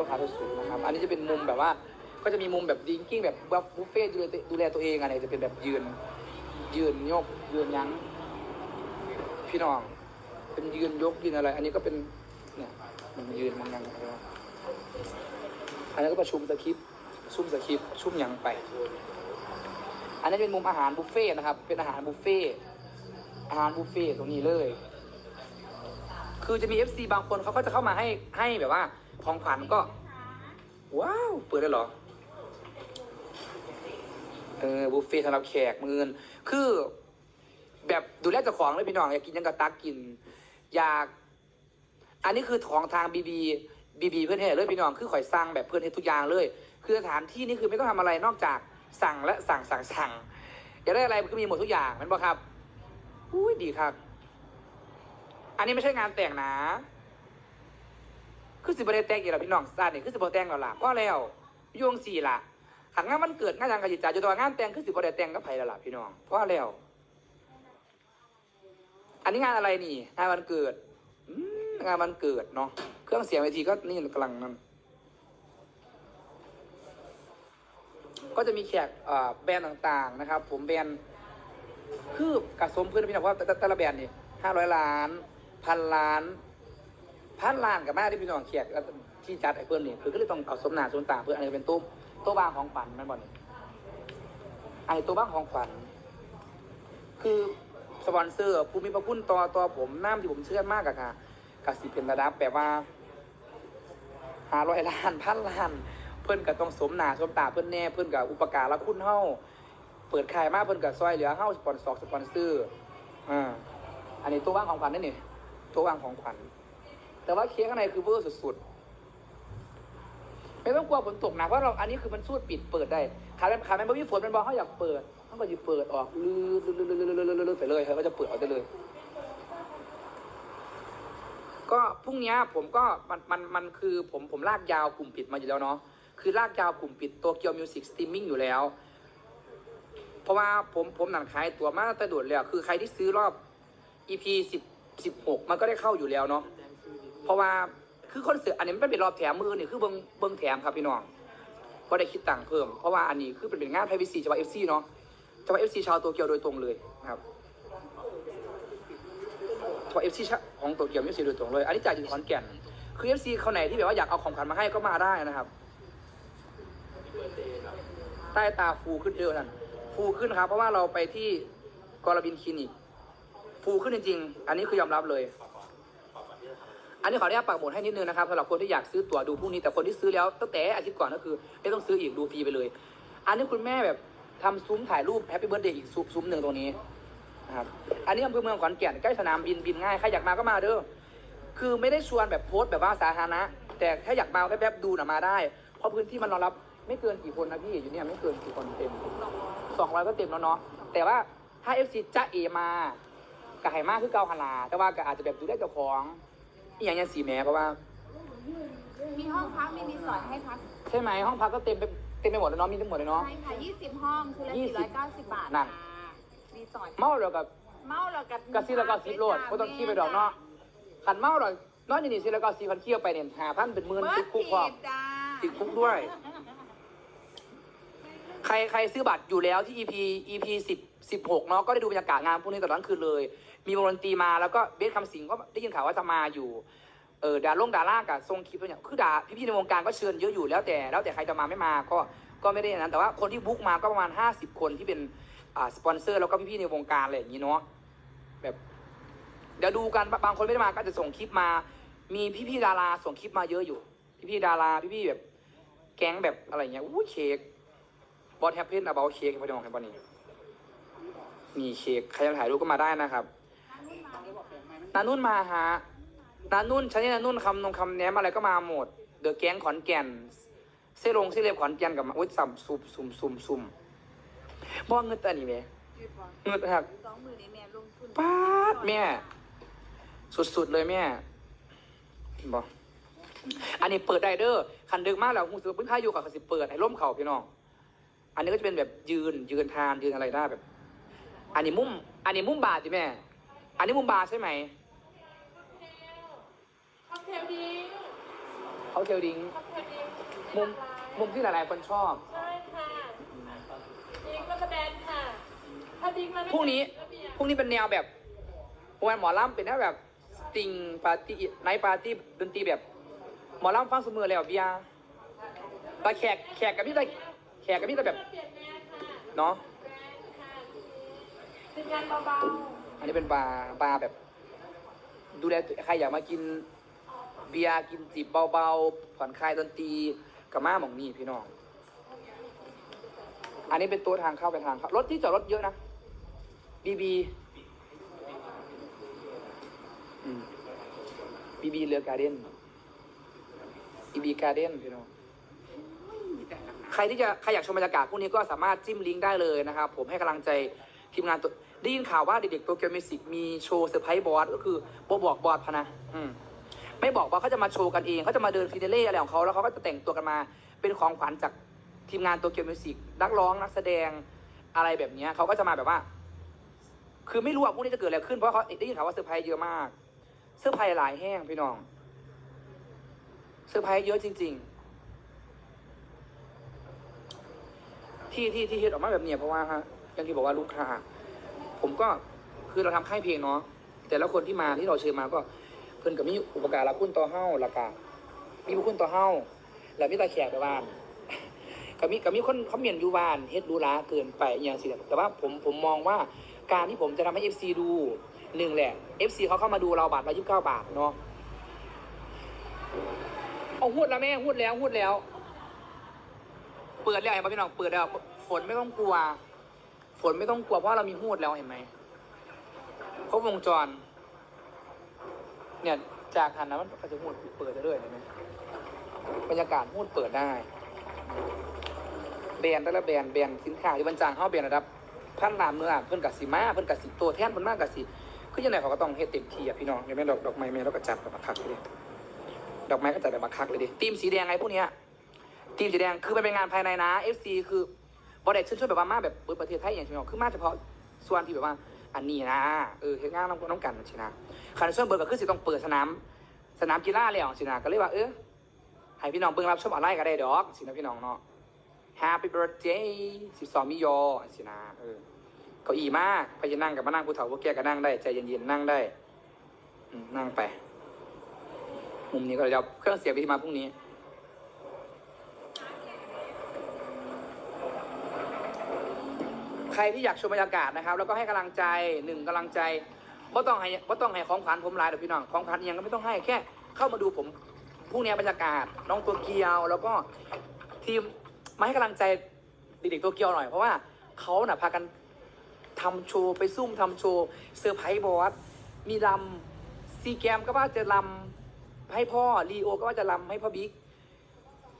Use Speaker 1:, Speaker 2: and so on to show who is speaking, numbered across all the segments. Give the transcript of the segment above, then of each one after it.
Speaker 1: ลูกค้าสุดๆนะครับ อันนี้จะเป็นมุมแบบว่า ก็จะมีมุมแบบดิงกิ้งแบบแบบบุฟเฟ่ต์ดูแลตัวดูแลตัวเองอะไรจะเป็นแบบยืน ยืนยกยืนยั้งพี่น้อง เป็นยืนยกยืนอะไร อันนี้ก็เป็นเนี่ยมันยืนมันยังอะไรอันนี้นก็ประชุมสคริปต์ประชุมสคริปชุมยังไป อันนี้เป็นมุมอาหารบุฟเฟ่ต์นะครับ เป็นอาหารบุฟเฟ่ต์อาหารบุฟเฟ่ต์ตรงนี้เลย คือจะมี FC บางคนเขาก็จะเข้ามาให้ให้แบบว่า ของขวัญก็ ว้าวเปิดได้เหรอเออบุฟเฟ่ต์สำหรับแขกมือนคือ แบบดูแลเจ้าของเลยพี่น้องอยากกินยังกระตักกิน อยาก อันนี้คือของทางบีบีบีบีเพื่อนเฮ็ดเลยพี่น้องคือข่อยสั่งแบบเพื่อนเฮ็ดทุกอย่างเลย คือสถานที่นี่คือไม่ต้องทำอะไรนอกจากสั่งและสั่งสั่งสั่งอยากได้อะไรมันก็มีหมดทุกอย่างมันบอกครับอุ้ยดีครับ อันนี้ไม่ใช่งานแต่งนะ คือสิบประเดแต่งอีกล้วพี่น้องซาดนี่คือสิบประแต่งแล้วล่ะว่าแล้วโยงสี่ล่ะขังงานมันเกิดงานยังกระจิตใจจะตัวงานแต่งคือสิบประเดแต่งก็ไผ่แล้วล่ะพี่น้องว่าแล้ว อันนี้งานอะไรนี่งานวันเกิดงานวันเกิดเนาะเครื่องเสียงเวทีก็นี่กำลังนั่นก็จะมีแขกแบรนด์ต่างๆนะครับ ผมแบรนด์คือกระสมเพื่อนพี่น้องเพราะแต่ละแบรนด์นี่ห้าร้อยล้านพันล้าน พันล้านกับแม่ที่พี่น้องแขกที่จัดไอ้เพื่อนนี่คือก็เลยต้องเอาสมนาสมต่างเพื่อนอันนี้เป็นตู้ตู้บ้างของฝันแมันบ่นี่อันนี้ตู้บ้างของฝัน คือสปอนเซอร์ผู้มีพระคุณต่อต่อผมน้ำที่ผมเชื่อมากอะค่ะกับสิเป็นระดับแบบว่าหาร้อยล้านพันล้าน เพื่อนกับต้องสมนาสมตาเพื่อนแน่เพื่อนกับอุปการะคุณเฮ้าเปิดขายมากเพื่อนกับซอยเหลือเฮ้าสปอนซอร์สปอนเซอร์อ่าอันนี้ตัวว่างของขวัญนั่นนี่ตัวว่างของขวัญ แต่ว่าเค้กข้างในคือเวอร์สุดๆ ไม่ต้องกลัวฝนตกนะเพราะเราอันนี้คือมันสู้ปิดเปิดได้ขาเป็นขาเป็นบ่มีฝนเป็นบอลเขาอยากเปิดเขาก็จะเปิดออกลือลือลือลือลือลือไปเลยเขาก็จะเปิดออกได้เลย ก็พรุ่งนี้ผมก็มันมันมันคือผมผมลากยาวกลุ่มปิดมาอยู่แล้วเนาะคือลากยาวกลุ่มปิดตัวเกียวมิวสิกสตรีมมิ่งอยู่แล้ว เพราะว่าผมผมหนังขายตัวมาตั้งแต่โดดแล้วคือใครที่ซื้อรอบ EP สิบสิบหกมันก็ได้เข้าอยู่แล้วเนาะ ราะว่าคือคอนเสิร์ตอันนี้มันเป็นรอบแถมมือนี่คือเบิ้งเบิ้งแถมครับพี่น้องก็ได้คิดตังค์เพิ่ม เพราะว่าอันนี้คือเป็นเป็นงานไพรเวซีเฉพาะเอฟซีเนาะเฉพาะเอฟซีชาวโตเกียวโดยตรงเลยนะครับเฉพาะเอฟซีของโตเกียวมิวสิกโดยตรงเลย อันนี้จ่ายจากขอนแก่น คือเอฟซีเขาไหนที่แบบว่าอยากเอาของขวัญมาให้ก็มาได้นะครับ ใต้ตาฟูขึ้นเยอะนั่นฟูขึ้นครับ เพราะว่าเราไปที่กรบินคลินิกฟูขึ้นจริงๆ อันนี้คือยอมรับเลย อันนี้ขออนุญาตปักหมุดให้นิดนึงนะครับสำหรับคนที่อยากซื้อตั๋วดูพรุ่งนี้แต่คนที่ซื้อแล้วตั้งแต่อาทิตย์ก่อนก็คือไม่ต้องซื้ออีกดูฟรีไปเลย อันนี้คุณแม่แบบทำซุ้มถ่ายรูปแฮปปี้เบิร์ดเดย์อีกซุ้มซุ้มหนึ่งตรงนี้นะครับอันนี้อำเภอเมืองขอนแก่นใกล้สนามบินบินง่ายใครอยากมาก็มาเด้อคือไม่ได้ชวนแบบโพสต์แบบว่าสาธารณะ แต่ถ้าอยากมาแวบๆดูน่ะมาได้ เพราะพื้นที่มันรองรับไม่เกินกี่คนนะพี่อยู่เนี่ยไม่เกินกี่คนเต็มสองร้อยก็เต็มแล้วเนาะแต่ว่าถ้าเอฟซีจ้าเอมากับไหมาคือเกาหลาแต่ว่าก็อาจจะแบบดูได้เจ้าของ อีกอย่างเงี้ยสีแหม่เพราะว่า
Speaker 2: มีห้องพักมีรีสอร์ทให้พัก
Speaker 1: ใช่ไหมห้องพักก็เต็มไปเต็มไปหมดแล้วเนาะมีทั้งหมดเลยเนาะ
Speaker 2: ใช่ค่ะ20 ห้องคือละ
Speaker 1: 20
Speaker 2: 490 บาท
Speaker 1: นั่น
Speaker 2: ค่ะรีสอร์ท
Speaker 1: เมาแล้วกับ
Speaker 2: เมาแล้วกับ
Speaker 1: กระซิบแล้วก็ซิบโลดก็ต้องขี้ไปดอกเนาะขันเมาหรอกนอนอยู่นี่ซิแล้วก็ซีพันเขี้ยวไปเนี่ยหาพันเป็นหมื่น
Speaker 2: เบิ
Speaker 1: ติ
Speaker 2: ร์
Speaker 1: ด
Speaker 2: ด
Speaker 1: คุกพร้อม
Speaker 2: ผิดจ้า
Speaker 1: ติดคุกด้วย ใครใครซื้อบัตรอยู่แล้วที่ EP EP สิบสิบหกเนาะก็ได้ดูบรรยากาศงานพวกนี้ตลอดทั้งคืนเลย มีวงดนตรีมาแล้วก็เบสคำสิงก็ได้ยินข่าวว่าจะมาอยู่เออดาลงดารากับทรงคลิปตัวเนี่ยคือดาพี่ๆในวงการก็เชิญเยอะอยู่แล้วแต่แล้วแต่ใครจะมาไม่มาก็ก็ไม่ได้อย่างนั้นแต่ว่าคนที่บุ๊กมาก็ประมาณห้าสิบคนที่เป็นอ่าสปอนเซอร์แล้วก็พี่ๆในวงการอะไรอย่างนี้เนาะแบบเดี๋ยวดูกันบางคนไม่ได้มาก็จะส่งคลิปมา มีพี่ๆดาราส่งคลิปมาเยอะอยู่ พี่ๆดาราพี่ๆแบบแก๊งแบบอะไรเงี้ยอู้เค้กบอสแฮปปี้นะบอสเค้กไปดองให้ปะนี่มีเค้กใครจะถ่ายรูปก็มาได้นะครับ นานุ่นมาฮะนานุ่นฉันนี่นานุ่นคำนงคำแนมอะไรก็มาหมด เดอะแก๊งขอนแก่นเซลงเซเลบขอนแก่นกับมาอุ้ยสัมซุมซุมซุมซุมบ่เงินแต่นี่แหม่เงินหัก
Speaker 2: สองหมื่นนี่แม่ลงทุน
Speaker 1: ป๊าดแม่ สุดๆเลยแม่บอกอันนี้เปิดได้เด้อคันดึกมากแล้วหูสึกว่าเพิ่งค่าอยู่กับสิเปิดให้ร่มเข่าพี่น้อง อันนี้ก็จะเป็นแบบยืนยืนทานยืนอะไรได้แบบ อันนี้มุม อันนี้มุมบาร์สิแม่อันนี้มุมบาร์ใช่ไหม
Speaker 3: ค็อกเทลดี
Speaker 1: เขาเทลดิง
Speaker 3: ค็อกเทลดิ้ง
Speaker 1: มุมมุมที่หลาย ๆ คนชอบ
Speaker 3: ใช่ค่ะดิ้งแล้วก็แดนค่ะ ถ้าดิ้งแล้วไม่
Speaker 1: พรุ่งนี้
Speaker 3: ระเบียบ
Speaker 1: พรุ่งนี้เป็นแนวแบบวันหมอลำเป็นแนวแบบสติงปาร์ตี้ไนท์ปาร์ตี้ดนตรีแบบ หมอลำฟังเสมอแล้วเบียร์แตาแขกแขกกับพี่ตาแขกกับพี่ตาแบบ
Speaker 3: เปลี่ยนแนวค่ะ
Speaker 1: เนาะ
Speaker 3: แดนค่ะเป็นงานเบา
Speaker 1: อันนี้เป็นบาร์บาร์แบบ ดูแลตัวใครอยากมากิน เบียร์กินจิบเบาๆผ่อนคลายดนตรีกับมาหมองนี่พี่น้อง อันนี้เป็นตัวทางเข้าไปทางเข้ารถที่จอดรถเยอะนะบีบีบีบีเรือการ์เด้นบีบีการ์เด้นพี่น้องใครที่จะใครอยากชมบรรยากาศพวกนี้ก็สามารถจิ้มลิงก์ได้เลยนะครับ ผมให้กำลังใจทีมงานตัวได้ยินข่าวว่าเด็กๆโตเกียวมิวสิกมีโชว์เซอร์ไพรส์บอสก็คือโบบอกบอสพะนะ อืม ไม่บอกว่าเขาจะมาโชว์กันเองเขาจะมาเดินฟินาเล่อะไรของเขาแล้วเขาก็จะแต่งตัวกันมา เป็นของขวัญจากทีมงานโตเกียวมิวสิกนักร้องนักแสดงอะไรแบบนี้เขาก็จะมาแบบว่า คือไม่รู้ว่าพวกนี้จะเกิดอะไรขึ้นเพราะเขาได้ยินข่าวว่าเซอร์ไพรส์เยอะมากเซอร์ไพรส์หลายแห้งพี่น้องเซอร์ไพรส์เยอะจริง ๆ ที่ที่ที่เฮ็ดออกมาแบบเนี้ยเพราะว่าฮะอย่างที่บอกว่าลูกค้าผมก็คือเราทำค่ายเพลงเนาะแต่ละคนที่มาที่เราเชิญมาก็ เพิ่นก็มีอุปการะคุณต่อเฮาและก็มีบุญคุณต่อเฮาแล้วมีตาแขกไปบ้านก็มีก็มีคนเขาเมียนอยู่บ้านเฮ็ดดูหลาเกินไปอย่างสิแต่ว่าผมผมมองว่าการที่ผมจะทำให้ FC ดูหนึ่งแหละ FC เขาเข้ามาดูเราบาทละ29บเข้าบาทเนาะเอาพูดแล้วแม่พูดแล้วพูดแล้ว เปิดแล้วเห็นไหมพี่น้องเปิดแล้ว ฝนไม่ต้องกลัว ฝนไม่ต้องกลัวเพราะเรามีหูดแล้วเห็นไหมครบวงจร เนี่ยจากหันนะมันก็จะหูดเปิดได้เลยเห็นไหมบรรยากาศหูดเปิดได้แบรนด์แต่ละแบรนด์แบรนด์สินค้าที่บรรจางเข้าแบรนด์ระดับพันลานเมื่อเพิ่นกับสีมาเพิ่นกับสีตัวแทนเพิ่นมากกับสีคือยังไงเขาก็ต้องเฮ็ดเต็มที่อะพี่น้องเห็นไหมดอกดอกไม้แม่เราก็จัดแบบบักคักเลยดอกไม้ก็จัดแบบบักคักเลยดิธีมสีแดงไงพวกเนี้ยทีมสีแดงคือมันเป็นงานภายในนะ FC คือบอดเด็กชื่นชอบแบบว่ามาแบบเปิดประเทศไทยอย่างเช่นคือมาเฉพาะส่วนที่แบบว่า อันนี้นะ เออเฮ็ดงานน้องน้องกันสินะคันส่วนเบิร์ก็คือสิต้องเปิดสนาม สนามกีฬาแล้วสินะก็เลยว่าเออให้พี่น้องเบิ่งรับชมออนไลน์ก็ได้ดอกสินะพี่น้องเนาะ Happy birthday 12มิยอสินะเออเก้าอี้มากไปจะนั่งกับมานั่งผู้เฒ่าผู้แก่ก็นั่งได้ใจเย็นๆนั่งได้นั่งไป มุมนี้ก็เดี๋ยวเครื่องเสียงวิธีมาพรุ่งนี้ ใค รที่อยากชมบรรยากาศนะครับ แล้วก็ให้กำลังใจหนึ่งกำลังใจว่ต้องให้ว่ต้องให้ของขวัญผมหลายเดี๋พี่น้องของขวัญอิหยังก็ไม่ต้องให้แค่ เข้ามาดูผมพรุ่งนี้บรรยากาศน้องตัวเกียว แล้วก็ทีมมาให้กำลังใจเด็กๆตัวเกียวหน่อยเพราะว่าเขาน่ะพากันทำโชว์ไปซุ่มทำโชว์เซอร์ไพรส์บอสมีลำซีแกมก็ว่าจะลำให้พ่อลีโอก็ว่าจะลำให้พ่อบิ๊ก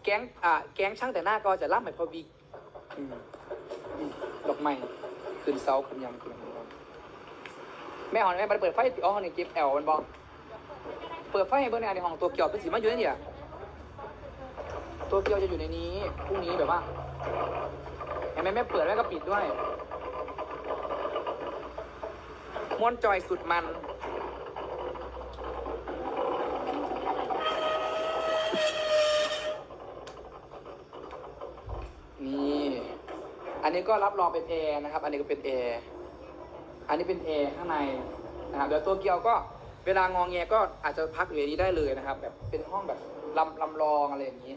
Speaker 1: แก๊งอ่าแก๊งช่างแต่หน้าก็จะลำให้พ่อบิ๊กอืม ดอกไม้ขึ้นเสาขึ้นยำขึ้นแม่หอนแม่มันเปิดไฟติอ๋อนี่เก็บแอลมันบอกเปิดไฟให้เบอร์ในในห้องตัวเกี่ยวเป็นสีมาอยู่ในนี่อะตัวเกี่ยวจะอยู่ในนี้พรุ่งนี้แบบว่าเห็นไหมแม่เปิดแม่ก็ปิดด้วยม้วนจอยสุดมันนี่ อันนี้ก็รับรองเป็นแอร์นะครับ อันนี้ก็เป็นแอร์อันนี้เป็นแอร์ข้างในนะครับเดี๋ยวตัวเกียวก็เวลางองแงก็อาจจะพักอยู่ในนี้ได้เลยนะครับ แบบเป็นห้องแบบลำลำรองอะไรอย่างนี้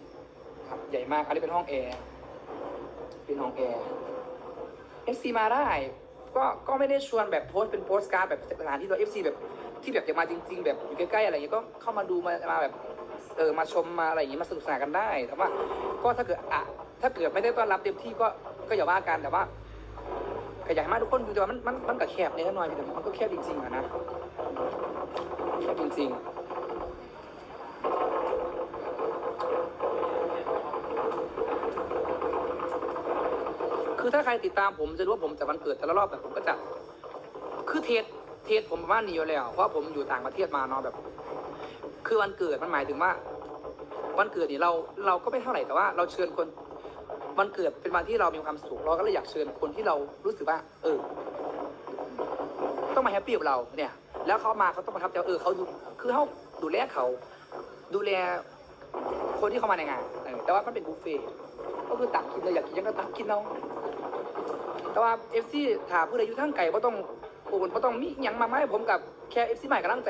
Speaker 1: ครับใหญ่มากอันนี้เป็นห้องแอร์เป็นห้องแอร์ FC มาได้ ก็ก็ไม่ได้ชวนแบบโพสเป็นโพสการ์ดแบบสถานที่ตัว FC แบบที่แบบอยากมาจริง ๆ แบบอยู่ใกล้ๆอะไรอย่างนี้ก็เข้ามาดูมามาแบบเออมาชมมาอะไรอย่างนี้มาสนุกสนานกันได้ แต่ว่าก็ถ้าเกิดอะถ้าเกิดไม่ได้ต้อนรับเต็มที่ก็ ก็อย่าว่ากันแต่ว่าก็อยากให้มาทุกคนดูแต่ว่ามันมันมันก็แคบนิดหน่อยแต่มันก็แคบจริงๆอะนะแคบจริงๆคือถ้าใครติดตามผมจะรู้ว่าผมจะวันเกิดแต่ละรอบแต่ผมก็จะคือเทสเทสผมประมาณนี้อยู่แล้ว เพราะผมอยู่ต่างประเทศมาเนาะแบบ คือวันเกิดมันหมายถึงว่า วันเกิดนี่เราเราก็ไม่เท่าไหร่แต่ว่า เราเชิญคน วันเกิดเป็นวันที่เรามีความสุขเราก็เลยอยากเชิญคนที่เรารู้สึกว่า เออ ต้องมาแฮปปี้กับเราเนี่ย แล้วเขามาเขาต้องประทับใจว่าเออเขาดูคือเขาดูแลเขา ดูแลคนที่เข้ามาในงานเออแต่ว่ามันเป็นบุฟเฟ่ต์ก็คือตักกินเลยอยากกินยังก็ตักกินเอาแต่ว่าเอฟซีถามผู้ใดอยู่ทั้งไก่ก็ต้องโอนก็ต้องมีอย่างมาให้ผมกับแค่เอฟซีใหม่กำลังใจ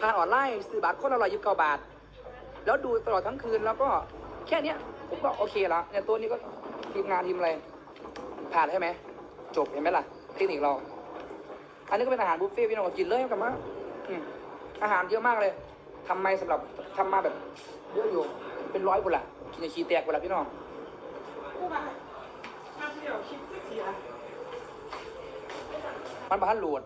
Speaker 1: ผ่านออนไลน์ซื้อบัตรคนละร้อยยี่สิบเก้าบาท แล้วดูตลอดทั้งคืนแล้วก็แค่เนี้ย ผมก็โอเคแล้วเนี่ยตัวนี้ก็ทีมงานทีมอะไรผ่านใช่ไหมจบเห็นไหมล่ะเทคนิคเรา อันนี้ก็เป็นอาหารบุฟเฟ่ต์พี่น้องก็กินเลยกันมาอืมอาหารเยอะมากเลยทำไมสำหรับทำมาแบบเยอะอยู่เป็นร้อยบุนละกินจะขี้แตกบุนละพี่น้อง
Speaker 3: ผู้มาทำเดี่ยวคลิปก็เสีย
Speaker 1: มันประทันโหลด